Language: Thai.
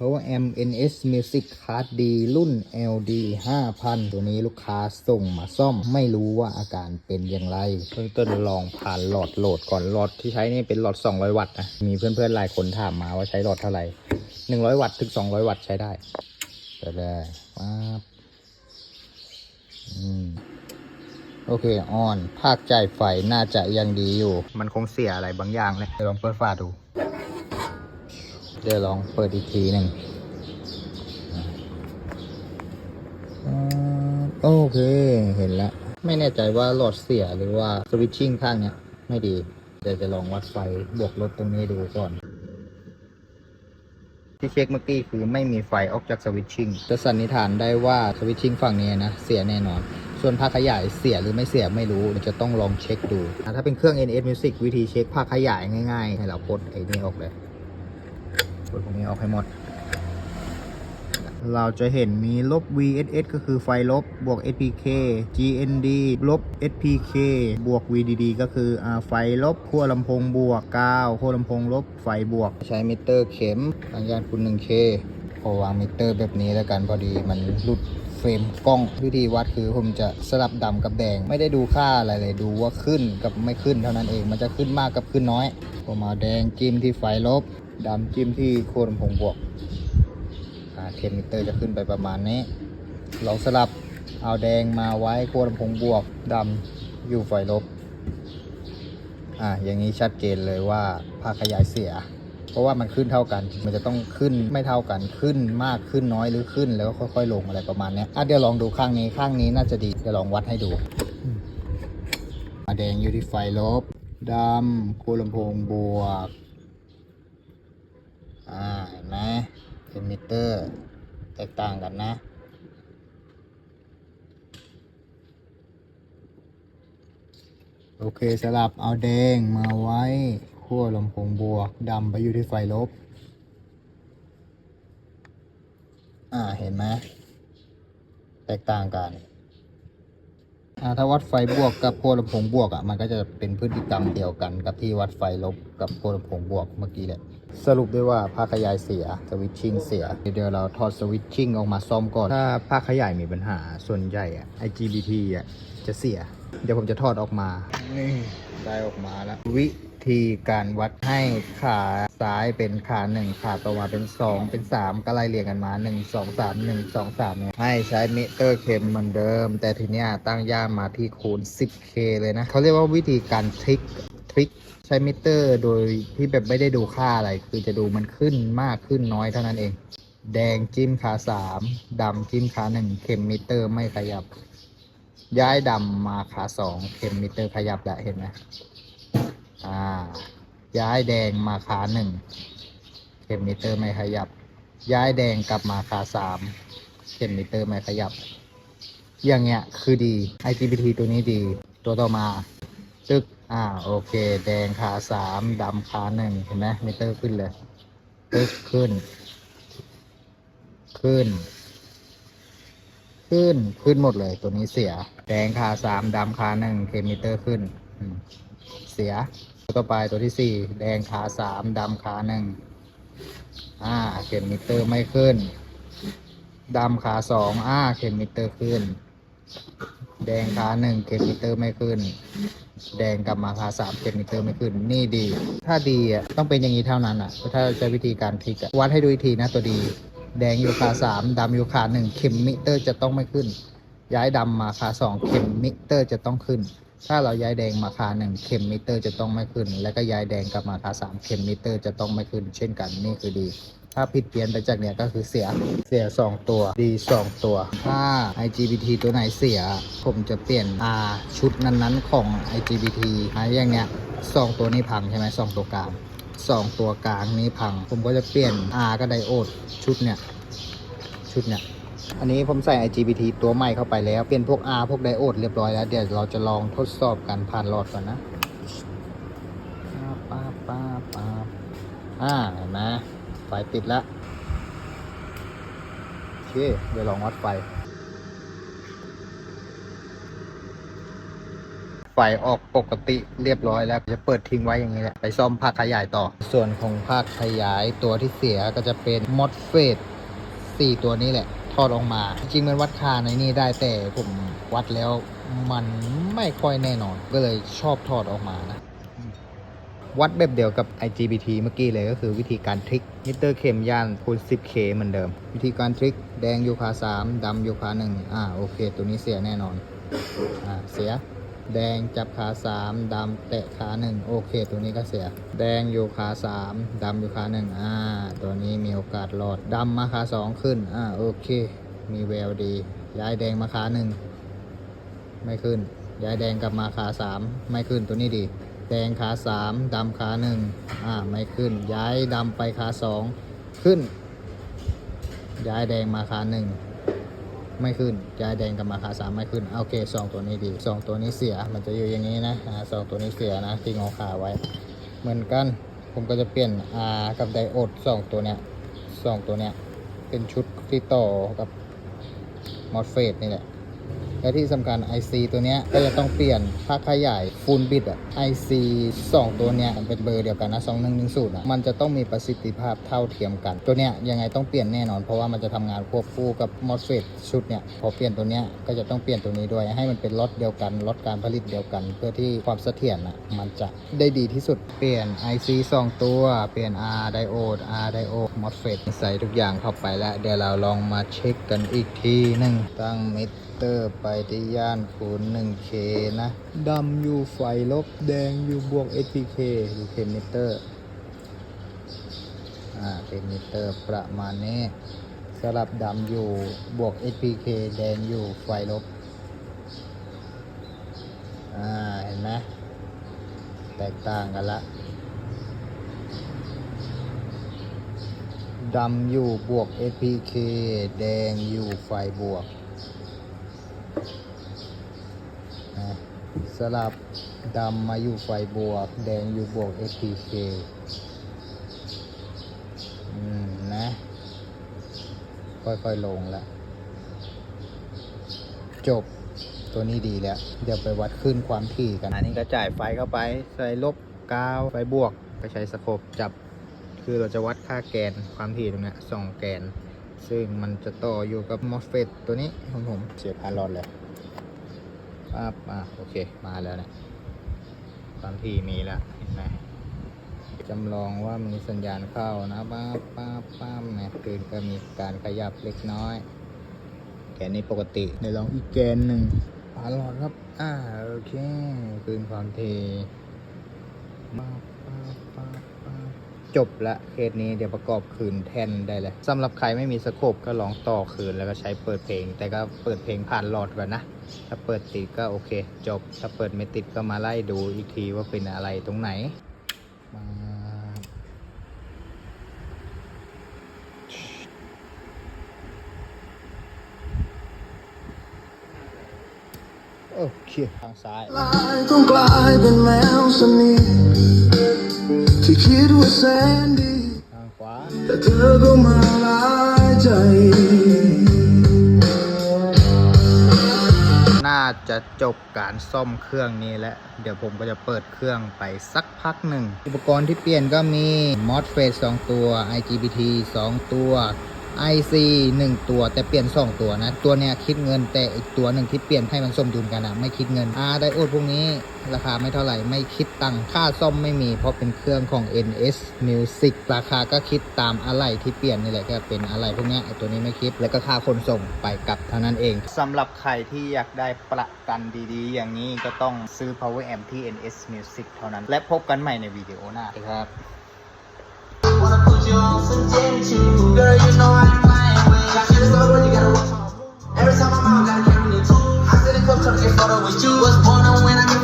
Power Amp NS Music Card D รุ่น LD 5000 ตัวนี้ลูกค้าส่งมาซ่อมไม่รู้ว่าอาการเป็นอย่างไรเพิ่งต้นลองผ่านหลอดโหลดก่อนหลอดที่ใช้นี่เป็นหลอด 200 วัตต์นะมีเพื่อนๆหลายคนถามมาว่าใช้หลอดเท่าไหร่ 100 วัตต์ถึง 200 วัตต์ใช้ได้เปิดเลยปั๊บอืมโอเคออน ภาคจ่ายไฟน่าจะยังดีอยู่ มันคงเสียอะไรบางอย่างเลยลองเปิดฝาดู เดี๋ยวลองเปิดอีกทีหนึ่งโอเค เห็นแล้ว ไม่แน่ใจว่าหลอดเสียหรือว่าสวิตชิ่งข้างเนี้ยไม่ดี เดี๋ยวจะลองวัดไฟบวกลบตรงนี้ดูก่อน ที่เช็คเมื่อกี้คือไม่มีไฟออกจากสวิตชิ่ง จะสันนิษฐานได้ว่าสวิตชิ่งฝั่งนี้นะ เสียแน่นอน ส่วนภาคขยายเสียหรือไม่เสียไม่รู้จะต้องลองเช็คดู ถ้าเป็นเครื่อง NS Music วิธีเช็คภาคขยายง่ายๆ ให้เราปลดไอ้นี่ออกเลย ปลดพวกนี้ออกให้หมด เราจะเห็นมีลบ VSS ก็คือไฟลบบวก SPK GND ลบ SPK บวก VDD ก็คืออไฟลบขั้วลำโพงบวก9ขั้วลำโพงลบไฟบวก ใช้มิเตอร์เข็มสัญญาณคุณ 1K พอวางมิเตอร์แบบนี้แล้วกันพอดีมันหลุดเฟรมกล้องวิธีวัดคือผมจะสลับดำกับแดง ไม่ได้ดูค่าอะไรเลยดูว่าขึ้นกับไม่ขึ้นเท่านั้นเอง มันจะขึ้นมากกับขึ้นน้อยผมาแดงจิ้มที่ไฟลบ ดำจิ้มที่ขั้วลำโพงบวกเทมิเตอร์จะขึ้นไปประมาณนี้ เราสลับเอาแดงมาไว้ขั้วลำโพงบวกดำอยู่ไฟลบอ่าอย่างนี้ชัดเจนเลยว่าภาคขยายเสีย เพราะว่ามันขึ้นเท่ากัน มันจะต้องขึ้นไม่เท่ากันขึ้นมากขึ้นน้อยหรือขึ้นแล้วก็ค่อย ๆ ลงอะไรประมาณนี้อะเดี๋ยวลองดูข้างนี้ข้างนี้น่าจะดีเดี๋ยวลองวัดให้ดูแดงอยู่ที่ไฟลบดำขั้วลำโพงบวก อ่าเห็นไหมเทนมิเตอร์แตกต่างกันนะ โอเคสลับเอาแดงมาไว้ขั้วลำโพงบวกดำไปอยู่ที่ไฟลบ อ่าเห็นไหมแตกต่างกันถ้าวัดไฟบวกกับโพลำโพงบวกอะมันก็จะเป็นพฤติกรรมเดียวกันกับที่วัดไฟลบกับโพลำโพงบวกเมื่อกี้แหละ สรุปได้ว่าภาคขยายเสียสวิตชิ่งเสีย เดี๋ยวเราถอดสวิตชิ่งออกมาซ่อมก่อน ถ้าภาคขยายมีปัญหาส่วนใหญ่อะ IGBT อะจะเสีย เดี๋ยวผมจะถอดออกมา นี่ได้ออกมาแล้ว วิธีการวัดให้ขาซ้ายเป็นขาหนึ่งขาต่อมาเป็นสองเป็นสามก็ไล่เรียงกันมาหนึ่งสองสามหนึ่งสองสามเนี่ยให้ใช้มิเตอร์เข็มเหมือนเดิม แต่ทีเนี้ยตั้งย่ามาที่คูณ 10K เลยนะ เขาเรียกว่าวิธีการทริกทริก ใช้มิเตอร์โดยที่แบบไม่ได้ดูค่าอะไร คือจะดูมันขึ้นมากขึ้นน้อยเท่านั้นเอง แดงจิ้มขาสามดำจิ้มขาหนึ่งเข็มมิเตอร์ไม่ขยับ ย้ายดำมาขาสองเข็มมิเตอร์ขยับแล้วเห็นไหมอ่า ย้ายแดงมาขาหนึ่งเข็มมิเตอร์ไม่ขยับ ย้ายแดงกลับมาขาสามเข็มมิเตอร์ไม่ขยับ อย่างเงี้ยคือดี IGBT ตัวนี้ดี ตัวต่อมาตึก อ่าโอเค แดงขาสามดำขาหนึ่งเห็นไหมมิเตอร์ขึ้นเลยตึกขึ้น ขึ้น ขึ้นขึ้นหมดเลยตัวนี้เสีย แดงขาสามดำขาหนึ่งเคมิเตอร์ขึ้นเสียตัวต่อไปตัวที่สี่แดงขาสามดำขาหนึ่งอ่าเคมิเตอร์ไม่ขึ้นดำขาสองอ่าเคมิเตอร์ขึ้น แดงขาหนึ่งเคมิเตอร์ไม่ขึ้น แดงกลับมาขาสามเคมิเตอร์ไม่ขึ้น นี่ดี ถ้าดีอะต้องเป็นอย่างนี้เท่านั้นอะถ้าใช้วิธีการพลิกวัดให้ดูอีกทีนะตัวดี แดงอยู่ขาสามดำอยู่ขาหนึ่งเข็มมิเตอร์จะต้องไม่ขึ้น ย้ายดำมาขาสองเข็มมิเตอร์จะต้องขึ้น ถ้าเราย้ายแดงมาขาหนึ่งเข็มมิเตอร์จะต้องไม่ขึ้น แล้วก็ย้ายแดงกลับมาขาสามเข็มมิเตอร์จะต้องไม่ขึ้น เช่นกันนี่คือดี ถ้าผิดเพี้ยนไปจากเนี้ยก็คือเสียเสียสองตัวดีสองตัว ถ้า IGBT ตัวไหนเสีย ผมจะเปลี่ยน R ชุดนั้นๆของ IGBT อะอย่างเงี้ยสองตัวนี้พังใช่ไหมสองตัวกลางสองตัวกลางนี้พัง ผมก็จะเปลี่ยน R ก็ไดโอดชุดเนี้ยชุดเนี่ยอันนี้ผมใส่ IGBT ตัวใหม่เข้าไปแล้วเปลี่ยนพวก R พวกไดโอดเรียบร้อยแล้ว เดี๋ยวเราจะลองทดสอบการผ่านหลอดก่อนนะป้าป้าป้าอ่าเห็นไหม ไฟติดแล้วโอเคเดี๋ยวลองวัดไฟ ไฟออกปกติเรียบร้อยแล้ว จะเปิดทิ้งไว้อย่างนี้แหละ ไปซ่อมภาคขยายต่อ ส่วนของภาคขยายตัวที่เสียก็จะเป็นมอดเฟสสี่ตัวนี้แหละ ทอดออกมา จริงๆมันวัดค่าในนี่ได้แต่ผมวัดแล้วมันไม่ค่อยแน่นอน ก็เลยชอบถอดออกมานะ วัดแบบเดียวกับ IGBT เมื่อกี้เลยก็คือวิธีการทริกมิเตอร์เข็มย่านคูณ 10K เหมือนเดิม วิธีการทริกแดงยูคา3ดำยูคา1อ่าโอเค ตัวนี้เสียแน่นอนอ่าเสีย แดงจับขา 3ดำแตะขา 1 โอเค ตัวนี้ก็เสีย แดงอยูคา3ดำอยูคา1 อ่า ตัวนี้มีโอกาสรอดดำมาขา 2 ขึ้น อ่าโอเค มีแววดี ย้ายแดงมาขา 1 ไม่ขึ้น ย้ายแดงกลับมาขา 3 ไม่ขึ้นตัวนี้ดี แดงขาสามดำขาหนึ่งอ่าไม่ขึ้น ย้ายดำไปขาสองขึ้น ย้ายแดงมาขาหนึ่งไม่ขึ้นย้ายแดงกลับมาขาสามไม่ขึ้นโอเคสองตัวนี้ดีสองตัวนี้เสียมันจะอยู่อย่างนี้นะอ่าสองตัวนี้เสียนะที่งอขาไว้ เหมือนกันผมก็จะเปลี่ยน R กับไดโอดสองตัวเนี้ยสองตัวเนี้ยเป็นชุดที่ต่อกับมอสเฟตนี่แหละ และที่สำคัญ IC ตัวเนี้ยก็จะต้องเปลี่ยนภาคขยายฟูลบิตอะ IC 2 ตัวเนี้ยเป็นเบอร์เดียวกันนะ2110อะมันจะต้องมีประสิทธิภาพเท่าเทียมกัน ตัวเนี้ยยังไงต้องเปลี่ยนแน่นอน เพราะว่ามันจะทำงานควบคู่กับ MOSFET ชุดเนี้ยพอเปลี่ยนตัวเนี้ยก็จะต้องเปลี่ยนตัวนี้ด้วยให้มันเป็นล็อตเดียวกันล็อตการผลิตเดียวกัน เพื่อที่ความเสถียรอะมันจะได้ดีที่สุดเปลี่ยน IC 2 ตัว เปลี่ยน R diode R diode MOSFET ใส่ทุกอย่างเข้าไปแล้วเดี๋ยวเราลองมาเช็คกันอีกทีหนึ่งตั้งมิ เตอร์ไปที่ย่านคูณ 1K นะดำอยู่ไฟลบแดงอยู่บวก SPK ดูเทมิเตอร์อ่าเทมิเตอร์ประมาณนี้สลับดำอยู่บวก SPK แดงอยู่ไฟลบอ่าเห็นไหมแตกต่างกันละดำอยู่บวก SPK แดงอยู่ไฟบวก สลับดำมาอยู่ไฟบวก แดงอยู่บวก SPK อืม นะ ค่อย ๆ ลงแล้วจบตัวนี้ดีแล้ว เดี๋ยวไปวัดขึ้นความถี่กัน อันนี้ก็จ่ายไฟเข้าไป ใส่ลบกาวไฟบวก ไปใช้สโคปจับ คือเราจะวัดค่าแกนความถี่ตรงนี้สองแกน ซึ่งมันจะต่ออยู่กับ MOSFET ตัวนี้ของผมเสียบพารอดเลยปั๊บอะโอเคมาแล้วเนะความถี่มีแล้วเห็นไหมจำลองว่ามีสัญญาณเข้านะป้าป้าป้าบนะคืนก็มีการขยับเล็กน้อย แกนนี้ปกติเดี๋ยวลองอีกแกนหนึ่งพารอดครับอ่าโอเคคืนความถี่ป้าบ จบละเคสนี้เดี๋ยวประกอบคืนแทนได้เลยสำหรับใครไม่มีสโคปก็ลองต่อคืนแล้วก็ใช้เปิดเพลง แต่ก็เปิดเพลงผ่านหลอดก่อนนะ ถ้าเปิดติดก็โอเค จบ ถ้าเปิดไม่ติดก็มาไล่ดูอีกทีว่าเป็นอะไรตรงไหนมาโอเคทางซ้าย คิดว่าแสนดีทางขวาแต่เธอก็มาลายใจ น่าจะจบการซ่อมเครื่องนี้แล้ว เดี๋ยวผมก็จะเปิดเครื่องไปสักพักหนึ่ง อุปกรณ์ที่เปลี่ยนก็มี MOSFET 2 ตัว IGBT 2 ตัว IC 1 ตัวแต่เปลี่ยน 2 ตัวนะ ตัวเนี้ยคิดเงินแต่อีกตัวหนึ่งที่เปลี่ยนให้มันสมดุลกันอะไม่คิดเงิน R ไดโอดพวกนี้ราคาไม่เท่าไหร่ไม่คิดตังค่าซ่อมไม่มีเพราะเป็นเครื่องของ NS Music ราคาก็คิดตามอะไหล่ที่เปลี่ยนนี่แหละก็เป็นอะไหล่พวกนี้ไอตัวนี้ไม่คิดแล้วก็ค่าขนส่งไปกลับเท่านั้นเองสำหรับใครที่อยากได้ประกันดีๆ อย่างนี้ก็ต้องซื้อ Power Amp ที่ NS Music เท่านั้น และพบกันใหม่ในวิดีโอหน้าครับ Every time I'm out, gotta carry the two. I said a cup, trying to get photo with you. Was born on when I can